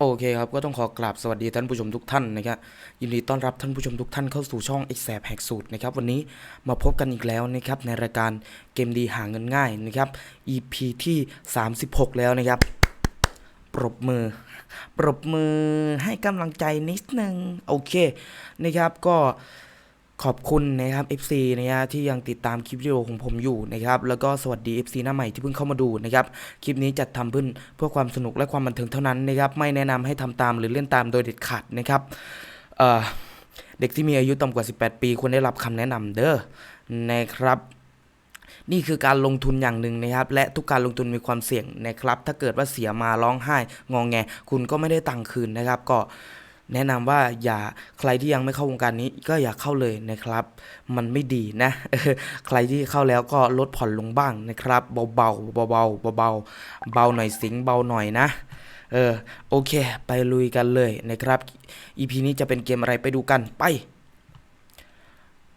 โอเคครับ ก็ต้องขอกราบสวัสดีท่านผู้ชมทุกท่านนะครับยินดีต้อนรับท่านผู้ชมทุกท่านเข้าสู่ช่องไอแสบแหกสูตรนะครับวันนี้มาพบกันอีกแล้วนะครับในรายการเกมดีหาเงินง่ายนะครับ EP ที่ 36 แล้วนะครับ ปรบมือ ปรบมือให้กำลังใจนิดนึง โอเคนะครับก็ ขอบคุณนะครับ FC นะฮะที่ยังติดตามคลิปวิดีโอของผมอยู่นะครับแล้วก็สวัสดี FC หน้าใหม่ที่เพิ่งเข้ามาดูนะครับคลิปนี้จัดทำขึ้นเพื่อความสนุกและความบันเทิงเท่านั้นนะครับไม่แนะนำให้ทำตามหรือเล่นตามโดยเด็ดขาดนะครับเอ่อเด็กที่มีอายุต่ำกว่า 18 ปีควรได้รับคำแนะนำเด้อนะครับนี่คือการลงทุนอย่างหนึ่งนะครับ และทุกการลงทุนมีความเสี่ยงนะครับ ถ้าเกิดว่าเสียมาร้องไห้งองแง คุณก็ไม่ได้ตังค์คืนนะครับ ก็ แนะนำว่าอย่าใครที่ยังไม่เข้าวงการนี้ก็อย่าเข้าเลยนะครับ มันไม่ดีนะใครที่เข้าแล้วก็ลดผ่อนลงบ้างนะครับ เบาๆเบาๆเบาๆเบาๆเบาหน่อยสิงเบาหน่อยนะเออโอเค ไปลุยกันเลยนะครับ EP นี้จะเป็นเกมอะไรไปดูกันไป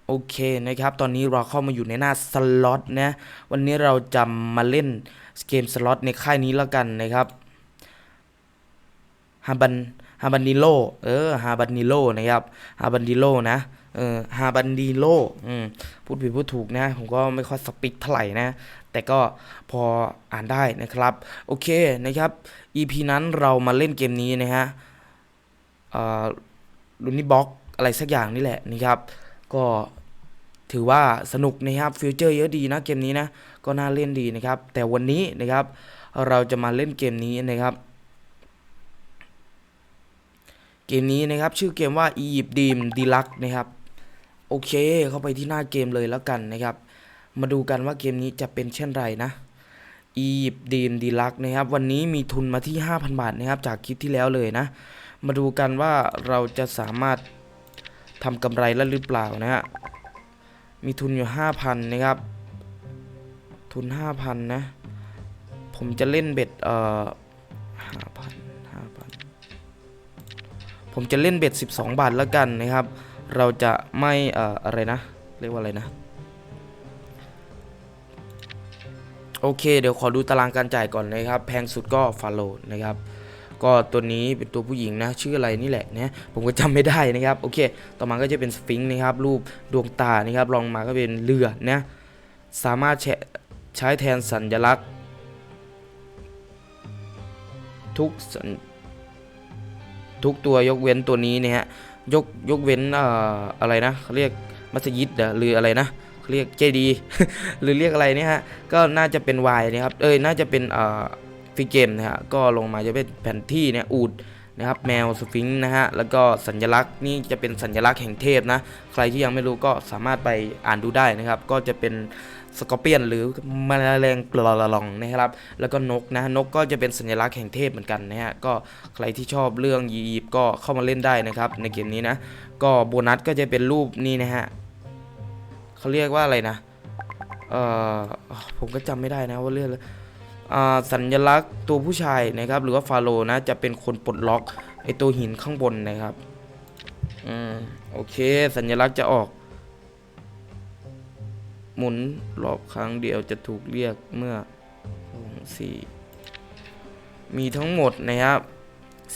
โอเคนะครับ ตอนนี้เราเข้ามาอยู่ในหน้าสล็อตนะ วันนี้เราจะมาเล่นเกมสล็อตในค่ายนี้แล้วกันนะครับฮาบัน ฮาบันดิโลเออฮาบันดิโลนะครับฮาบันดิโลนะเออฮาบันดิโลอืมพูดผิดพูดถูกนะ ผมก็ไม่ค่อยสปิกเท่าไหร่นะ แต่ก็พออ่านได้นะครับ โอเคนะครับ EP นั้นเรามาเล่นเกมนี้นะฮะอ่อลุนี่บ็อกอะไรสักอย่างนี่แหละนะครับ ก็ถือว่าสนุกนะครับฟิวเจอร์เยอะดีนะเกมนี้นะ ก็น่าเล่นดีนะครับ แต่วันนี้นะครับเราจะมาเล่นเกมนี้นะครับ เกมนี้นะครับ ชื่อเกมว่า Egypt Dream Deluxe นะครับ โอเค เข้าไปที่หน้าเกมเลยแล้วกันนะครับ มาดูกันว่าเกมนี้จะเป็นเช่นไรนะ Egypt Dream Deluxe นะครับ วันนี้มีทุนมาที่ 5,000 บาทนะครับ จากคลิปที่แล้วเลยนะ มาดูกันว่าเราจะสามารถทำกำไรแล้วหรือเปล่านะฮะมีทุนอยู่ 5,000 นะครับ ทุน 5,000 นะ ผมจะเล่นเบ็ดเอ่อ5,000 ผมจะเล่นเบ็ด 12 บาทแล้วกันนะครับ เราจะไม่เอ่ออะไรนะ เรียกว่าอะไรนะ โอเค เดี๋ยวขอดูตารางการจ่ายก่อนนะครับ แพงสุดก็ฟาโลนะครับก็ตัวนี้เป็นตัวผู้หญิงนะ ชื่ออะไรนี่แหละนะผมก็จำไม่ได้นะครับ โอเค ต่อมาก็จะเป็นสฟิงค์นะครับ รูปดวงตานะครับรองมาก็เป็นเรือนะสามารถใช้ใช้แทนสัญลักษณ์ ทุกสัญ ทุกตัวยกเว้นตัวนี้นะฮะยกยกเว้นอ่ออะไรนะเขาเรียกมัสยิดเหรอหรืออะไรนะเขาเรียกเจดีหรือเรียกอะไรเนี่ยฮะก็น่าจะเป็นวายนะครับเอ้ยน่าจะเป็นอ่อฟิเกมนะฮะก็ลงมาจะเป็นแผนที่เนี่ยอูดนะครับแมวสฟิงค์นะฮะแล้วก็สัญลักษณ์นี่จะเป็นสัญลักษณ์แห่งเทพนะใครที่ยังไม่รู้ก็สามารถไปอ่านดูได้นะครับ ก็จะเป็น สกอร์เปียนหรือแมลงปลอลองนะครับแล้วก็นกนะนกก็จะเป็นสัญลักษณ์แห่งเทพเหมือนกันนะฮะก็ใครที่ชอบเรื่องยียิปต์ก็เข้ามาเล่นได้นะครับในเกมนี้นะก็โบนัสก็จะเป็นรูปนี่นะฮะเขาเรียกว่าอะไรนะเอ่อผมก็จำไม่ได้นะว่าเรื่องอะไรสัญลักษณ์ตัวผู้ชายนะครับหรือว่าฟาโรห์นะจะเป็นคนปลดล็อกไอตัวหินข้างบนนะครับอืมโอเค สัญลักษณ์จะออก หมุนรอบครั้งเดียวจะถูกเรียกเมื่อสองสี่มีทั้งหมดนะครับ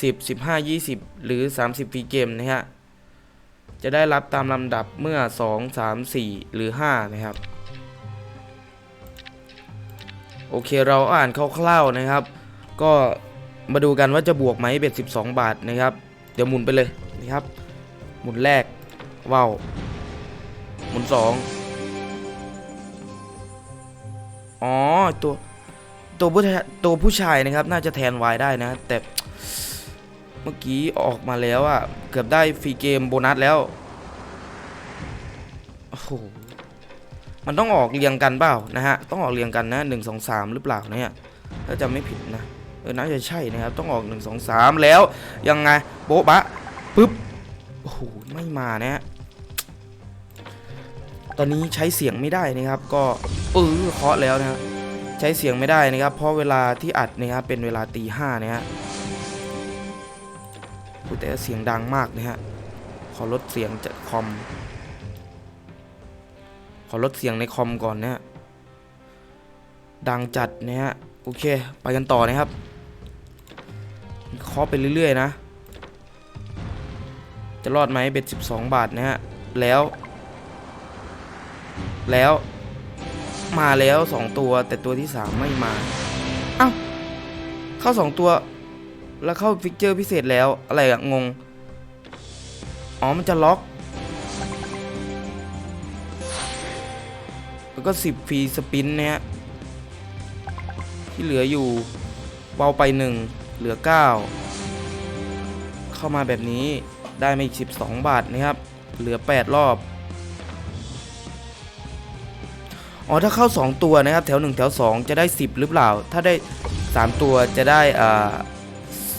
สิบสิบห้ายี่สิบหรือสามสิบฟรีเกมนะฮะจะได้รับตามลำดับเมื่อสองสามสี่หรือห้านะครับ โอเคเราอ่านคร่าวๆนะครับ ก็มาดูกันว่าจะบวกไหมเบ็ด 12 บาทนะครับ เดี๋ยวหมุนไปเลยนะครับ หมุนแรกว้าวหมุนส อ๋อตัวตัวผู้ตัวผู้ชายนะครับ น่าจะแทนวายได้นะ แต่เมื่อกี้ออกมาแล้วอะเกือบได้ฟรีเกมโบนัสแล้วโอ้โหมันต้องออกเรียงกันเปล่านะฮะต้องออกเรียงกันนะหนึ่งสองสามหรือเปล่าเนี่ยถ้าจำไม่ผิดนะเออน่าจะใช่นะครับต้องออก1 2 3แล้วยังไงโบ๊ะบะปึ๊บโอ้โหไม่มานะฮะ ตอนนี้ใช้เสียงไม่ได้นะครับ ก็เออเคาะแล้วนะฮะใช้เสียงไม่ได้นะครับ เพราะเวลาที่อัดนะครับเป็นเวลาตีห้านะฮะอุ๊ยแต่เสียงดังมากนะฮะขอลดเสียงจากคอม ขอลดเสียงในคอมก่อนนะฮะดังจัดนะฮะโอเค ไปกันต่อนะครับเคาะไปเรื่อยๆนะ จะรอดไหมเบ็ด12 บาทนะฮะแล้ว แล้ว มาแล้วสองตัว แต่ตัวที่สามไม่มา เอ้า เข้าสองตัว แล้วเข้าฟิกเจอร์พิเศษแล้วอะไรอะงง อ๋อ มันจะล็อก แล้วก็10ฟรีสปินเนะฮะที่เหลืออยู่เบาไป1เหลือ9เข้ามาแบบนี้ได้มาอีก 12 บาทนะครับ เหลือ 8 รอบ อ๋อถ้าเข้า 2 ตัวนะครับ แถว 1 แถว 2 จะได้ 10 หรือเปล่า ถ้าได้ 3 ตัวจะได้อ่า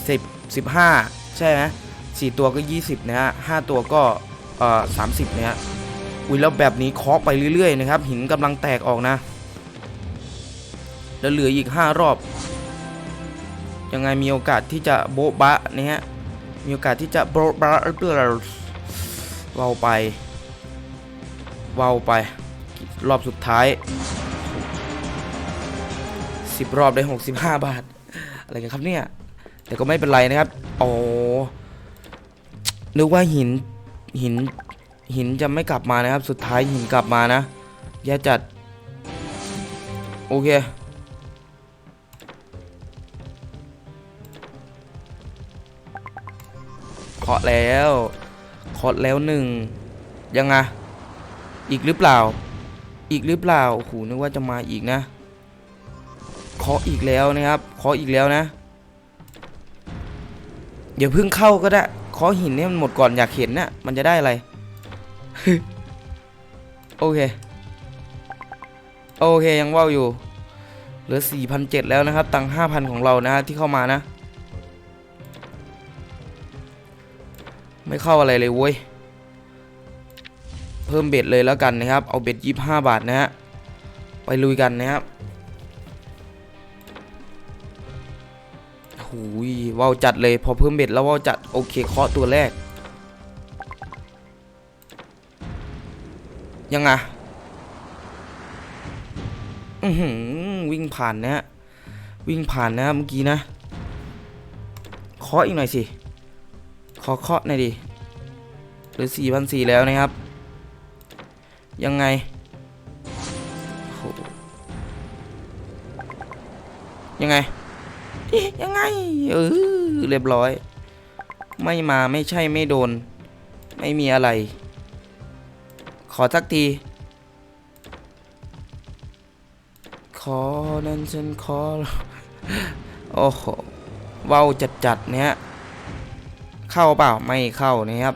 10 15ใช่ไหม4ตัวก็ 20นะฮะ5ตัวก็เอ่อ30นะฮะอุ้ยแล้วแบบนี้เคาะไปเรื่อยๆนะครับ หินกำลังแตกออกนะ แล้วเหลืออีก 5 รอบ ยังไงมีโอกาสที่จะโบ๊ะบะนะฮะมีโอกาสที่จะโบ๊ะบะเปล่าเบาไปเบาไป รอบสุดท้าย 10 รอบได้ 65 บาท อะไรกันครับเนี่ย แต่ก็ไม่เป็นไรนะครับ อ๋อ นึกว่าหิน หิน หินจะไม่กลับมานะครับ สุดท้ายหินกลับมานะแย่จัด โอเคเคาะแล้วเคาะแล้วหนึ่งยังไงอีกหรือเปล่า อีกหรือเปล่าโอ้โหนึกว่าจะมาอีกนะเคาะอีกแล้วนะครับเคาะอีกแล้วนะเดี๋ยวเพิ่งเข้าก็ได้เคาะหินเนี่ยมันหมดก่อนอยากเห็นนะ่ะมันจะได้อะไรโอเคโอเคยังว่าวอยู่เหลือ 4,700 แล้วนะครับ ตังค์5,000 ของเรานะที่เข้ามานะ ไม่เข้าอะไรเลยเว้ย พิ่มเบ็ดเลยแล้วกันนะครับ เอาเบ็ด25บาทนะฮะ ไปลุยกันนะครับหูยว่าวจัดเลยพอเพิ่มเบ็ดแล้วว่าวจัดโอเคเคาะตัวแรก ยังไงอือหือวิ่งผ่านนะฮะ วิ่งผ่านนะเมื่อกี้นะเคาะอีกหน่อยสิขอเคาะหน่อยดิหรือ4 0 0 4แล้วนะครับ ยังไงยังไงยังไงเออเรียบร้อย ไม่มาไม่ใช่ไม่โดน ไม่มีอะไร ขอสักที ขอนั้นฉันขอ โอ้โหเว้าจัดๆเนี่ยเข้าเปล่าไม่เข้านะครับ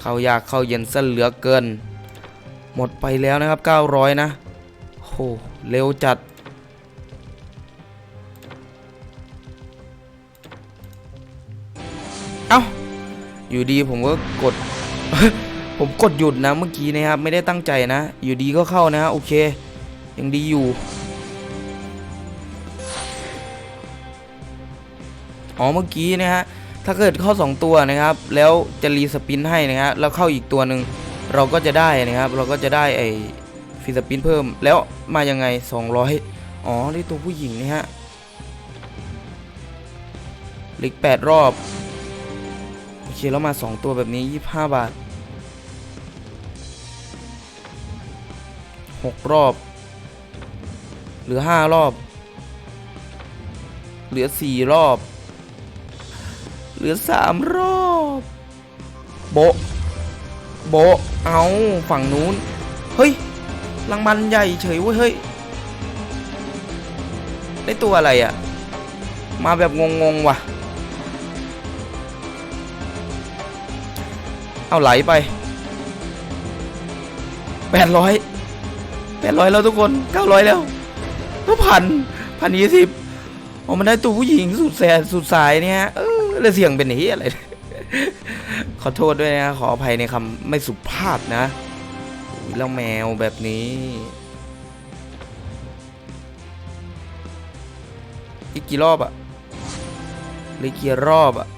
เข้ายากเข้าเย็นซะเหลือเกิน หมดไปแล้วนะครับ 900 นะโหเร็วจัด เอ้า อยู่ดีผมก็กด ผมกดหยุดนะเมื่อกี้นะครับ ไม่ได้ตั้งใจนะ อยู่ดีก็เข้านะ โอเค ยังดีอยู่ อ๋อ เมื่อกี้นะฮะ ถ้าเกิดเข้า 2 ตัวนะครับ แล้วจะรีสปินให้นะฮะ แล้วเข้าอีกตัวหนึ่ง เราก็จะได้นะครับ เราก็จะได้ไอ้ฟรีสปินเพิ่ม แล้วมายังไง 200 อ๋อได้ตัวผู้หญิงนี่ฮะเหลิก8รอบ โอเค แล้วมา 2 ตัวแบบนี้ 25 บาท 6 รอบ เหลือ 5 รอบ เหลือ 4 รอบ เหลือสามรอบ โบ โบ เอาฝั่งนู้น เฮ้ยรางวัลใหญ่เฉยเว้ยเฮ้ย ได้ตัวอะไรอะ่ะ มาแบบงงๆว่ะ เอาไหลไปแปดร้อยแปดร้อยแล้วทุกคนเก้าร้อยแล้วก็พันพันยี่สิบอ๋อมันได้ตัวผู้หญิงสุดแสนสุดสายเนี่ยเออแล้วเสียงเป็นเฮียอะไร ขอโทษด้วยนะขออภัยในคำไม่สุภาพนะแล้วแมวแบบนี้ อีกกี่รอบอะเหลือกี่รอบอะ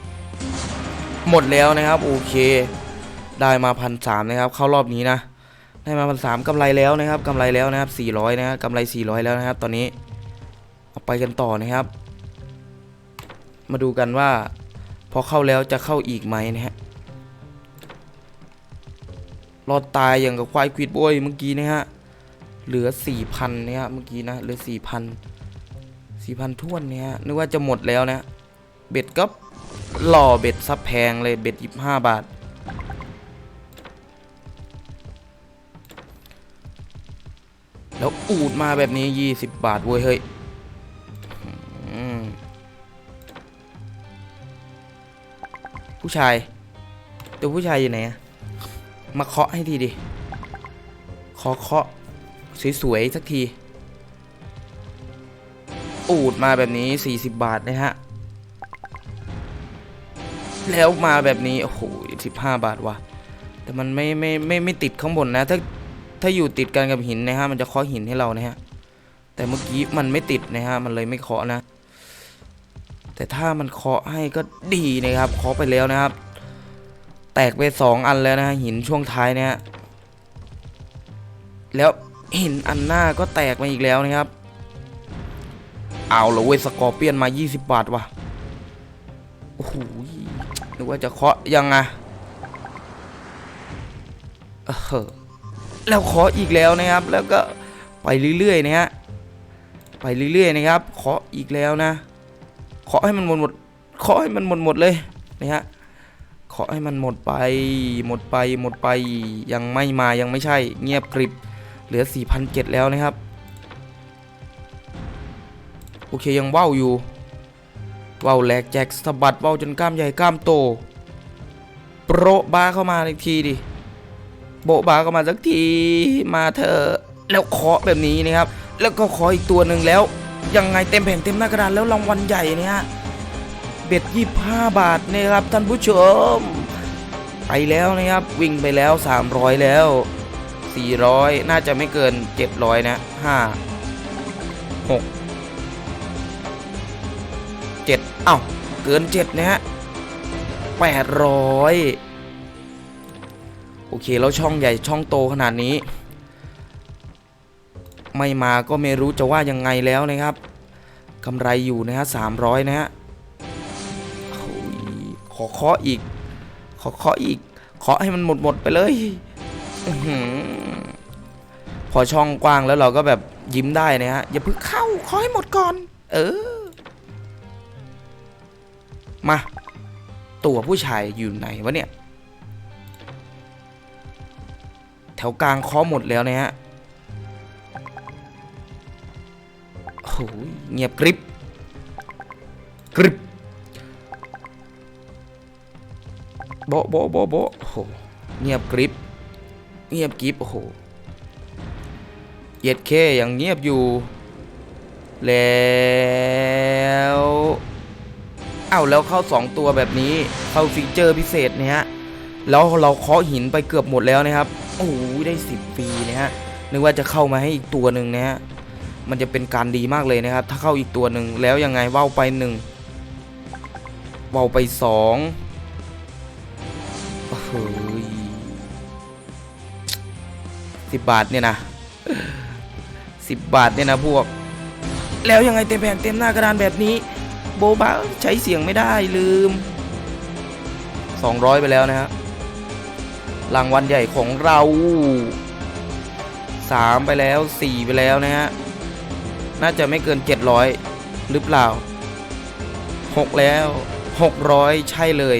หมดแล้วนะครับ โอเค ได้มาพันสามนะครับ เข้ารอบนี้นะได้มาพันสามกำไรแล้วนะครับกำไรแล้วนะครับสี่ร้อยนะครับกำไรสี่ร้อยแล้วนะครับ ตอนนี้เอาไปกันต่อนะครับ มาดูกันว่า พอเข้าแล้วจะเข้าอีกไหมนะฮะ รอดตายอย่างกับควายควิดโบยเมื่อกี้นะฮะ เหลือสี่พันเนี่ยฮะเมื่อกี้นะ เหลือสี่พันสี่พันท้วนเนี่ยนึกว่าจะหมดแล้วนะ เบ็ดก็หล่อเบ็ดซับแพงเลย เบ็ดยี่ห้าบาท แล้วอูดมาแบบนี้ยี่สิบบาทเว้ยเฮ้ยผู้ชาย ตัวผู้ชายอยู่ไหนอะ มาเคาะให้ทีดิ ขอเคาะสวยๆสักที อูดมาแบบนี้ 40 บาทนะฮะ แล้วมาแบบนี้ โอ้โห15บาทว่ะ แต่มันไม่ไม่ไม่ไม่ติดข้างบนนะ ถ้าถ้าอยู่ติดกันกับหินนะฮะ มันจะเคาะหินให้เรานะฮะ แต่เมื่อกี้มันไม่ติดนะฮะ มันเลยไม่เคาะนะ แต่ถ้ามันเคาะให้ก็ดีนะครับ เคาะไปแล้วนะครับ แตกไปสองอันแล้วนะฮะหินช่วงท้ายเนี่ยแล้วหินอันหน้าก็แตกมาอีกแล้วนะครับ เอาละเว้ยสกอร์เปียนมา 20 บาทว่ะโอ้โหนึกว่าจะเคาะยังไงเออแล้วเคาะอีกแล้วนะครับ แล้วก็ไปเรื่อยๆนะฮะไปเรื่อยๆนะครับเคาะอีกแล้วนะเคาะให้มันหมดหมดเคาะให้มันหมดหมดเลยนะฮะ เคาะให้มันหมดไป หมดไปหมดไปยังไม่มายังไม่ใช่ เงียบกริบเหลือ 4,007 แล้วนะครับ โอเคยังว่าวอยู่ว่าวแหลกแจกสะบัดว่าวจนกล้ามใหญ่กล้ามโต โปรบาเข้ามาอีกทีดิโบบาเข้ามาสักทีมาเถอะแล้วเคาะแบบนี้นะครับ แล้วก็ขออีกตัวหนึ่งแล้วยังไงเต็มแผงเต็มหน้ากระดานแล้วรางวัลใหญ่เนี่ย เบ็ดยี่ห้าบาทนะครับท่านผู้ชม ไปแล้วนะครับวิ่งไปแล้ว 300 แล้ว 400 น่าจะไม่เกิน 700 นะ5 6 7เอ้าเกิน 7 นะฮะ800 โอเค แล้วช่องใหญ่ช่องโตขนาดนี้ ไม่มาก็ไม่รู้จะว่ายังไงแล้วนะครับกำไรอยู่นะฮะ300 นะฮะ ขอเคาะอีก ขอเคาะอีก เคาะให้มันหมดหมดไปเลยอพอช่องกว้างแล้วเราก็แบบยิ้มได้นะฮะ อย่าเพิ่งเข้าขอให้หมดก่อน เออ มา ตัวผู้ชายอยู่ไหนวะเนี่ย แถวกลางเคาะหมดแล้วนะฮะโอ้ยเงียบกริบะโบะโบะโบะโอ้โหเงียบกริบเงียบกริบโอ้โหเหยียดเคยังเงียบอยู่ แล้วเอ้าแล้วเข้าสองตัวแบบนี้เข้าฟีเจอร์พิเศษเนี่ยฮะแล้วเราเคาะหินไปเกือบหมดแล้วนะครับโอ้โหได้สิบฟรีนะฮะนึกว่าจะเข้ามาให้อีกตัวหนึ่งนะฮะมันจะเป็นการดีมากเลยนะครับ ถ้าเข้าอีกตัวหนึ่งแล้วยังไงว่าวไปหนึ่งว่าวไปสอง โอ้โหสิบบาทเนี่ยนะสิบบาทเนี่ยนะพวก แล้วยังไงเต็มแผงเต็มหน้ากระดานแบบนี้ โบบาใช้เสียงไม่ได้ลืม 200 ไปแล้วนะครับรางวัลใหญ่ของเรา 3 ไปแล้ว 4 ไปแล้วนะฮะ น่าจะไม่เกิน 700 หรือเปล่า 6 แล้ว 600 ใช่เลย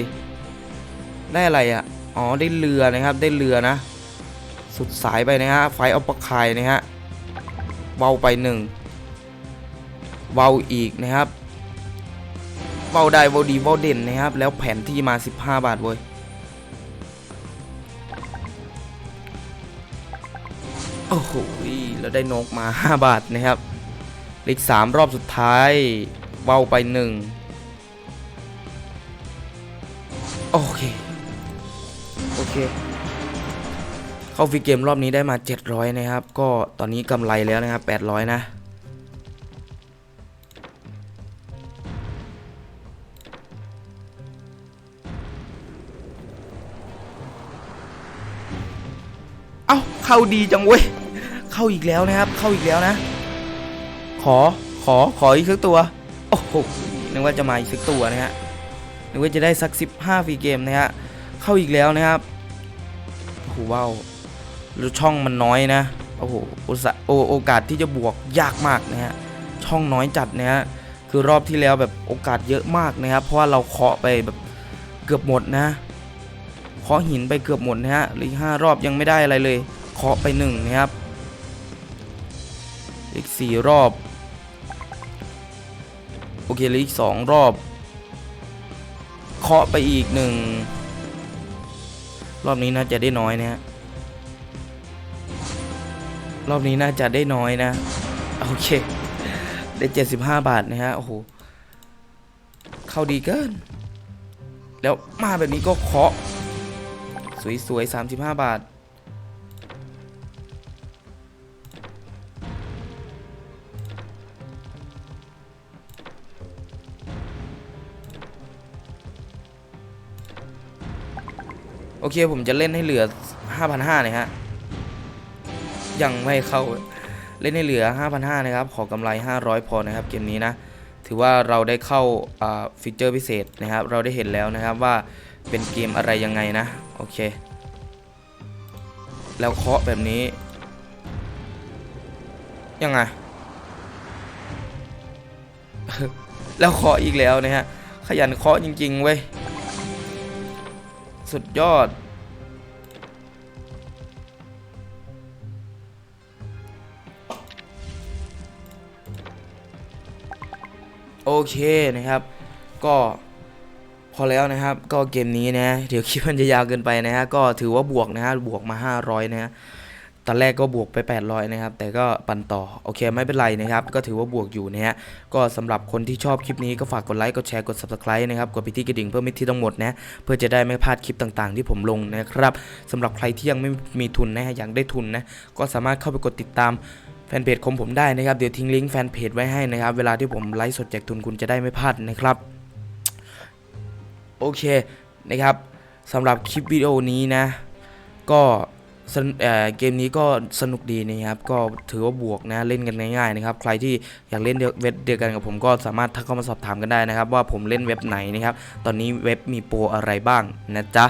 ได้อะไรอะ อ๋อ ได้เรือนะครับ ได้เรือนะ สุดสายไปนะฮะ ไฟเอาปะคายนะฮะ เบาไปหนึ่งเบาอีกนะครับเบาได้เบาดีเบาเด่นนะครับ แล้วแผนที่มา 15 บาทเว้ย โอ้โหเราได้นกมา 5 บาทนะครับเลข3รอบสุดท้ายเบาไปหนึ่งโอเค เคเข้าฟรีเกมรอบนี้ได้มา 700 นะครับ ก็ตอนนี้กำไรแล้วนะครับ 800 นะเอ้าเข้าดีจังเว้ย เข้าอีกแล้วนะครับ เข้าอีกแล้วนะ ขอขอขออีกสักตัว โอ้โหนึกว่าจะมาอีกสักตัวนะฮะนึกว่าจะได้สัก 15ฟรีเกมนะฮะเข้าอีกแล้วนะครับ โอ้โหว้าวแล้วช่องมันน้อยนะ โอ้โหโอกาสโอกาสที่จะบวกยากมากนะฮะ ช่องน้อยจัดนะฮะ คือรอบที่แล้วแบบโอกาสเยอะมากนะครับ เพราะว่าเราเคาะไปแบบเกือบหมดนะ เคาะหินไปเกือบหมดนะฮะเหลืออีห้ารอบยังไม่ได้อะไรเลย เคาะไปหนึ่งนะครับ อีกสี่รอบ โอเคหลืออีกสองรอบ เคาะไปอีกหนึ่ง รอบนี้น่าจะได้น้อยนะฮะรอบนี้น่าจะได้น้อยนะ โอเค ได้ 75 บาทนะฮะ โอ้โห เข้าดีเกิน แล้วมาแบบนี้ก็เคาะ สวยๆ35 บาท เคผมจะเล่นให้เหลือ 5,500นะฮะยังไม่เข้าเล่นให้เหลือ 5,500นะครับ ขอกำไร 500 พอนะครับ เกมนี้นะ ถือว่าเราได้เข้าฟีเจอร์พิเศษนะครับ เราได้เห็นแล้วนะครับว่าเป็นเกมอะไรยังไงนะ โอเค แล้วเคาะแบบนี้ ยังไง แล้วเคาะอีกแล้วนะฮะ ขยันเคาะจริง ๆ เว้ย สุดยอด โอเคนะครับ ก็พอแล้วนะครับ ก็เกมนี้นะ เดี๋ยวคลิปมันจะยาวเกินไปนะฮะ ก็ถือว่าบวกนะฮะ บวกมา 500 นะฮะ ตอนแรกก็บวกไป 800 นะครับ แต่ก็ปันต่อ โอเคไม่เป็นไรนะครับ ก็ถือว่าบวกอยู่นะฮะ ก็สำหรับคนที่ชอบคลิปนี้ก็ฝากกดไลค์ กดแชร์ กด subscribe นะครับ กดไปที่กระดิ่งเพื่อไม่ที่ทั้งหมดนะ เพื่อจะได้ไม่พลาดคลิปต่างๆ ที่ผมลงนะครับสำหรับใครที่ยังไม่มีทุนนะฮะอยากได้ทุนนะ ก็สามารถเข้าไปกดติดตามแฟนเพจของผมได้นะครับ เดี๋ยวทิ้งลิงก์แฟนเพจไว้ให้นะครับ เวลาที่ผมไลฟ์สดแจกทุนคุณจะได้ไม่พลาดนะครับ โอเคนะครับสำหรับคลิปวิดีโอนี้นะ ก็ เกมนี้ก็สนุกดีนะครับ ก็ถือว่าบวกนะเล่นกันง่ายๆนะครับ ใครที่อยากเล่นเดียวเว็บเดียวกันกับผมก็สามารถทักเข้ามาสอบถามกันได้นะครับ ว่าผมเล่นเว็บไหนนะครับ ตอนนี้เว็บมีโปรอะไรบ้างนะจ๊ะ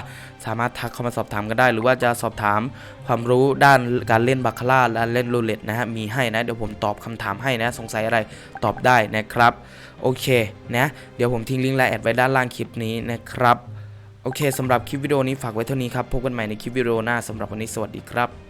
สามารถทักเข้ามาสอบถามกันได้ หรือว่าจะสอบถามความรู้ด้านการเล่นบาคาร่าและเล่นรูเล็ตนะฮะ มีให้นะ เดี๋ยวผมตอบคำถามให้นะ สงสัยอะไรตอบได้นะครับ โอเคนะ เดี๋ยวผมทิ้งลิงก์ไลน์แอดไว้ด้านล่างคลิปนี้นะครับ โอเคสำหรับคลิปวิดีโอนี้ฝากไว้เท่านี้ครับ พบกันใหม่ในคลิปวิดีโอหน้าสำหรับวันนี้สวัสดีครับ